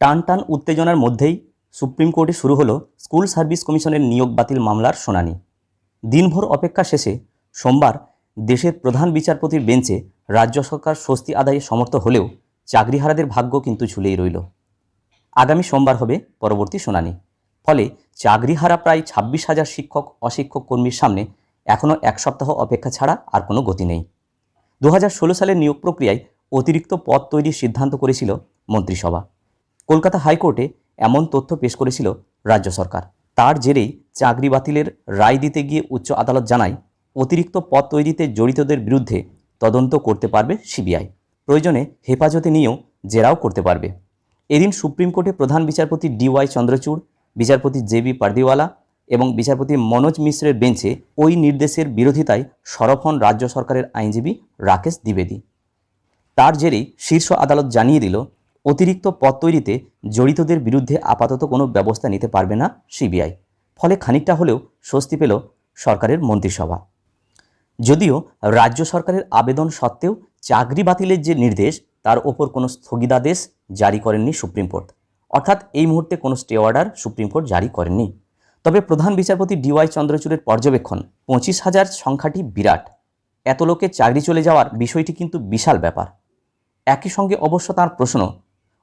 টান টান উত্তেজনার মধ্যেই সুপ্রিম কোর্টে শুরু হলো স্কুল সার্ভিস কমিশনের নিয়োগ বাতিল মামলার শুনানি। দিনভর অপেক্ষা শেষে সোমবার দেশের প্রধান বিচারপতির বেঞ্চে রাজ্য সরকার স্বস্তি আদায়ে সমর্থ হলেও চাকরিহারাদের ভাগ্য কিন্তু ঝুলেই রইল। আগামী সোমবার হবে পরবর্তী শুনানি। ফলে চাকরিহারা প্রায় ছাব্বিশ হাজার শিক্ষক, অশিক্ষক কর্মীর সামনে এখনও এক সপ্তাহ অপেক্ষা ছাড়া আর কোনো গতি নেই। দু হাজার ষোলো সালের নিয়োগ প্রক্রিয়ায় অতিরিক্ত পদ তৈরির সিদ্ধান্ত করেছিল মন্ত্রিসভা। কলকাতা হাইকোর্টে এমন তথ্য পেশ করেছিল রাজ্য সরকার। তার জেরেই চাকরি বাতিলের রায় দিতে গিয়ে উচ্চ আদালত জানায়, অতিরিক্ত পদ তৈরিতে জড়িতদের বিরুদ্ধে তদন্ত করতে পারবে সিবিআই। প্রয়োজনে হেফাজতে নিয়েও জেরাও করতে পারবে। এদিন সুপ্রিম কোর্টে প্রধান বিচারপতি ডিওয়াই চন্দ্রচূড়, বিচারপতি জে বি পারদিওয়ালা এবং বিচারপতি মনোজ মিশ্রের বেঞ্চে ওই নির্দেশের বিরোধিতায় সরব হন রাজ্য সরকারের আইনজীবী রাকেশ দ্বিবেদী। তার জেরেই শীর্ষ আদালত জানিয়ে দিল অতিরিক্ত পদ তৈরিতে জড়িতদের বিরুদ্ধে আপাতত কোনো ব্যবস্থা নিতে পারবে না সিবিআই। ফলে খানিকটা হলেও স্বস্তি পেল সরকারের মন্ত্রিসভা। যদিও রাজ্য সরকারের আবেদন সত্ত্বেও চাকরি বাতিলের যে নির্দেশ, তার ওপর কোনো স্থগিতাদেশ জারি করেননি সুপ্রিম কোর্ট। অর্থাৎ এই মুহূর্তে কোনো স্টে অর্ডার সুপ্রিম কোর্ট জারি করেননি। তবে প্রধান বিচারপতি ডিওয়াই চন্দ্রচূড়ের পর্যবেক্ষণ, পঁচিশ হাজার সংখ্যাটি বিরাট। এত লোকে চাকরি চলে যাওয়ার বিষয়টি কিন্তু বিশাল ব্যাপার। একই সঙ্গে অবশ্য তার প্রশ্ন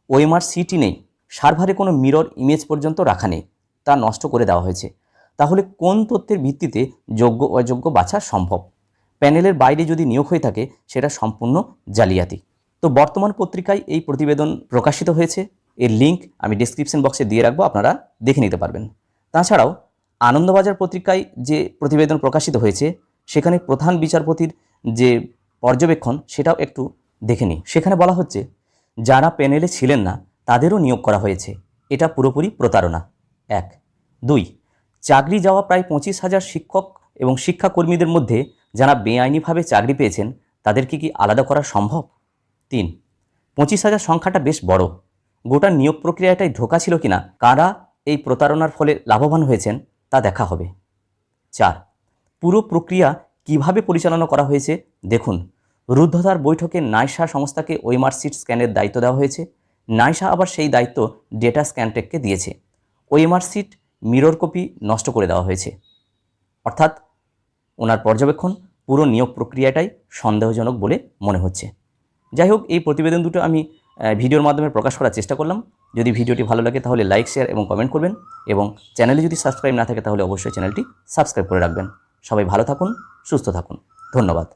ওএমআর সিটি নেই, সার্ভারে কোনো মিরর, ইমেজ পর্যন্ত রাখা নেই, তা নষ্ট করে দেওয়া হয়েছে। তাহলে কোন তথ্যের ভিত্তিতে যোগ্য, অযোগ্য বাছা সম্ভব? প্যানেলের বাইরে যদি নিয়োগ হয়ে থাকে, সেটা সম্পূর্ণ জালিয়াতি। তো বর্তমান পত্রিকায় এই প্রতিবেদন প্রকাশিত হয়েছে। এর লিঙ্ক আমি ডিসক্রিপশন বক্সে দিয়ে রাখব, আপনারা দেখে নিতে পারবেন। তাছাড়াও, আনন্দবাজার পত্রিকায় যে প্রতিবেদন প্রকাশিত হয়েছে, সেখানে প্রধান বিচারপতির যে পর্যবেক্ষণ, সেটাও একটু দেখে নিই। সেখানে বলা হচ্ছে যারা প্যানেলে ছিলেন না, তাদেরও নিয়োগ করা হয়েছে। এটা পুরোপুরি প্রতারণা। এক। দুই। চাকরি যাওয়া প্রায় পঁচিশ হাজার শিক্ষক এবং শিক্ষাকর্মীদের মধ্যে যারা বেআইনিভাবে চাকরি পেয়েছেন, তাদেরকে কি আলাদা করা সম্ভব? তিন। পঁচিশ হাজার সংখ্যাটা বেশ বড়। গোটা নিয়োগ প্রক্রিয়াটাই ধোকা ছিল কিনা, কারা এই প্রতারণার ফলে লাভবান হয়েছেন, তা দেখা হবে। চার। পুরো প্রক্রিয়া কীভাবে পরিচালনা করা হয়েছে, দেখুন। রুদ্ধতার বৈঠকে নাইসা সংস্থাকে ওয়েমার সিট স্ক্যানের দায়িত্ব দেওয়া হয়েছে। নাইসা আবার সেই দায়িত্ব ডেটা স্ক্যানটেককে দিয়েছে। ওয়েমার সিট, মিরর কপি নষ্ট করে দেওয়া হয়েছে। অর্থাৎ ওনার পর্যবেক্ষণ পুরো নিয়োগ প্রক্রিয়াটাই সন্দেহজনক বলে মনে হচ্ছে। যাই হোক, এই প্রতিবেদন দুটো আমি ভিডিওর মাধ্যমে প্রকাশ করার চেষ্টা করলাম। যদি ভিডিওটি ভালো লাগে তাহলে লাইক, শেয়ার এবং কমেন্ট করবেন এবং চ্যানেলে যদি সাবস্ক্রাইব না থাকে তাহলে অবশ্যই চ্যানেলটি সাবস্ক্রাইব করে রাখবেন। সবাই ভালো থাকুন, সুস্থ থাকুন। ধন্যবাদ।